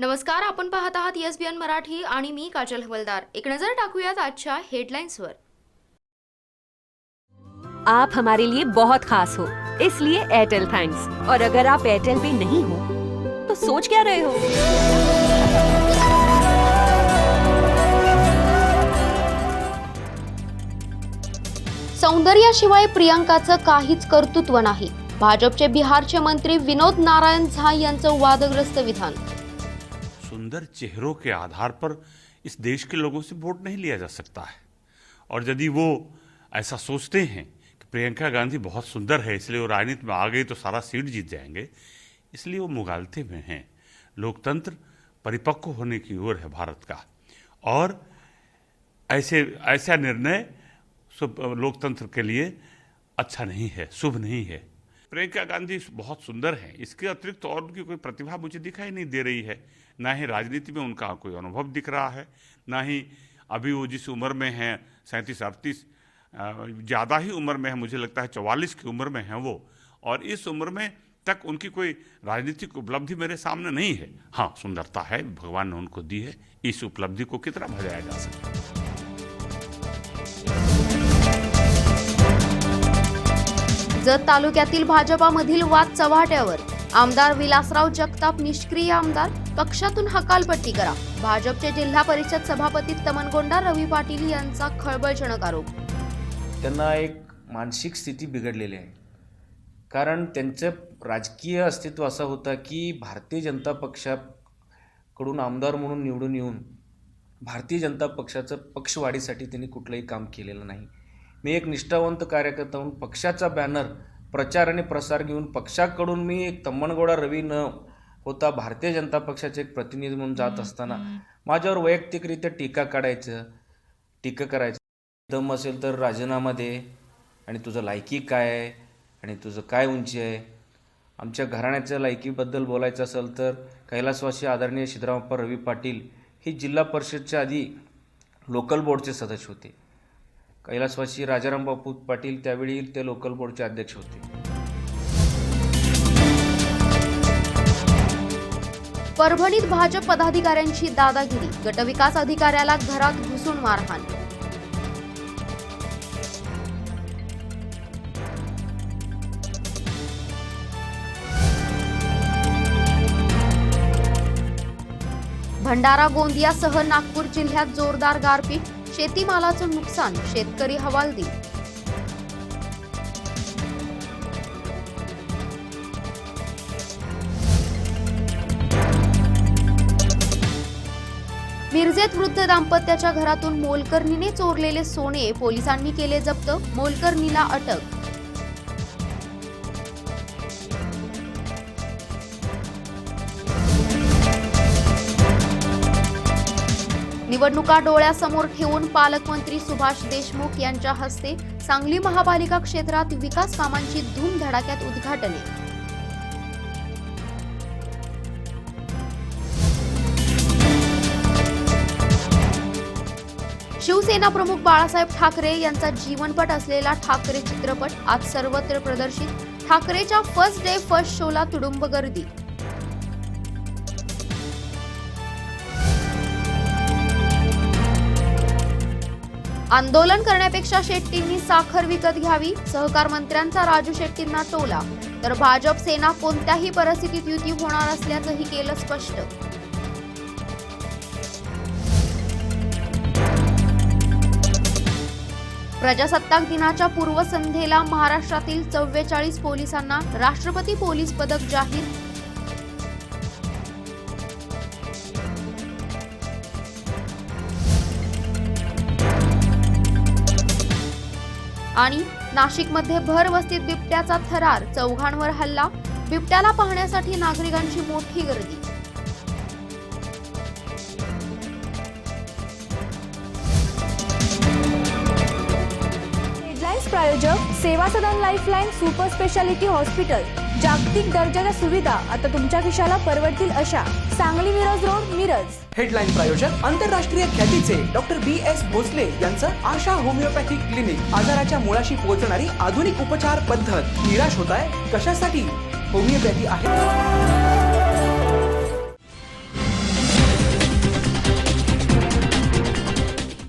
नमस्कार आपण पाहत आहात एस बी एन मराठी आणि मी काजल हवलदार. एक नजर टाकूयात आजच्या हेडलाईन्सवर आप हमारे लिए बहुत खास हो इसलिए एयरटेल थैंक्स और अगर आप एयरटेल पे नहीं हो तो सोच क्या रहे हो? सौंदर्याशिवाय प्रियंकाचं काहीच कर्तृत्व नाही. भाजपचे बिहारचे मंत्री विनोद नारायण झा यांचं वादग्रस्त विधान. सुंदर चेहरों के आधार पर इस देश के लोगों से वोट नहीं लिया जा सकता है। और यदि वो ऐसा सोचते हैं कि प्रियंका गांधी बहुत सुंदर है, इसलिए वो राजनीति में आ गई तो सारा सीट जीत जाएँगे, इसलिए वो मुगालते में हैं। लोकतंत्र परिपक्व होने की ओर है भारत का। और ऐसे, ऐसा निर्णय लोकतंत्र के लिए अच्छा नहीं है, शुभ नहीं है। प्रियंका गांधी बहुत सुंदर हैं। इसके अतिरिक्त और उनकी कोई प्रतिभा मुझे दिखाई नहीं दे रही है। ना ही राजनीति में उनका कोई अनुभव दिख रहा है, ना ही अभी वो जिस उम्र में हैं, सैंतीस, अड़तीस ज़्यादा ही उम्र में है, मुझे लगता है चवालीस की उम्र में हैं वो। और इस उम्र में तक उनकी कोई राजनीतिक उपलब्धि मेरे सामने नहीं है। हाँ सुंदरता है, भगवान ने उनको दी है, इस उपलब्धि को कितना भजाया जा सकता है। जत तालुक्यातील भाजपामधील वाद चव्हाट्यावर. आमदार विलासराव जगताप निष्क्रिय आमदार पक्षातून हकालपट्टी करा. भाजपचे जिल्हा परिषद सभापती तमनगोंडा रवी पाटील यांचा खळबळजनक आरोप. त्यांना एक मानसिक स्थिती बिघडलेली आहे. कारण त्यांचं राजकीय अस्तित्व असं होतं की भारतीय जनता पक्षाकडून आमदार म्हणून निवडून येऊन भारतीय जनता पक्षाचं पक्षवाढीसाठी त्यांनी कुठलंही काम केलेलं नाही. मी एक निष्ठावंत कार्यकर्ता म्हणून पक्षाचा बॅनर प्रचार आणि प्रसार घेऊन पक्षाकडून मी एक तम्मणगोडा रवी न होता भारतीय जनता पक्षाचे एक प्रतिनिधी म्हणून जात असताना माझ्यावर वैयक्तिकरित्या टीका काढायचं टीका करायचं. दम असेल तर राजीनामा दे आणि तुझं लायकी काय आहे आणि तुझं काय उंची आहे? आमच्या घराण्याच्या लायकीबद्दल बोलायचं असेल तर कैलासवासी आदरणीय सिद्धरामप्पा रवी पाटील हे जिल्हा परिषदच्या आधी लोकल बोर्डचे सदस्य होते. कैलासवासी राजाराम बापू पाटील त्यावेळी ते लोकल बोर्डचे अध्यक्ष होते. परभणीत भाजप पदाधिकाऱ्यांची दादागिरी. गटविकास अधिकाऱ्याला घरात घुसून मारहाण. भंडारा गोंदियासह नागपूर जिल्ह्यात जोरदार गारपीट शेतीमालाचं नुकसान शेतकरी हवालदिल मिरजेत वृद्ध दाम्पत्याच्या घरातून मोलकर्णीने चोरलेले सोने पोलिसांनी केले जप्त मोलकर्णीला अटक निवडणुका डोळ्यासमोर ठेवून पालकमंत्री सुभाष देशमुख यांच्या हस्ते सांगली महापालिका क्षेत्रात विकास कामांची धूमधडाक्यात उद्घाटने. शिवसेना प्रमुख बाळासाहेब ठाकरे यांचा जीवनपट असलेला ठाकरे चित्रपट आज सर्वत्र प्रदर्शित. ठाकरेच्या फर्स्ट डे फर्स्ट शोला तुडुंब गर्दी आंदोलन करण्यापेक्षा शेट्टींनी साखर विकत घ्यावी सहकार मंत्र्यांचा राजू शेट्टींना टोला. तर भाजप सेना कोणत्याही परिस्थितीत युती होणार असल्याचंही केलं स्पष्ट. प्रजासत्ताक दिनाच्या पूर्वसंध्येला महाराष्ट्रातील चव्वेचाळीस पोलिसांना राष्ट्रपती पोलीस पदक जाहीर आणि नाशिकमध्ये भर वस्तीत बिबट्याचा थरार. चौघांवर हल्ला. बिबट्याला पाहण्यासाठी नागरिकांची मोठी गर्दी. प्रायोजक Seva Sadan Lifeline super speciality hospital जागतिक दर्जाच्या सुविधा आता तुमच्या खिशाला परवडतील अशा सांगली मिरज रोड मिरज. हेडलाईन प्रायोजक आंतरराष्ट्रीय ख्यातीचे डॉक्टर बी एस भोसले यांचं आशा होमिओपॅथिक क्लिनिक आजाराच्या मुळाशी पोहोचणारी आधुनिक उपचार पद्धत निराश होत आहे. कशासाठी? होमिओपॅथी आहे.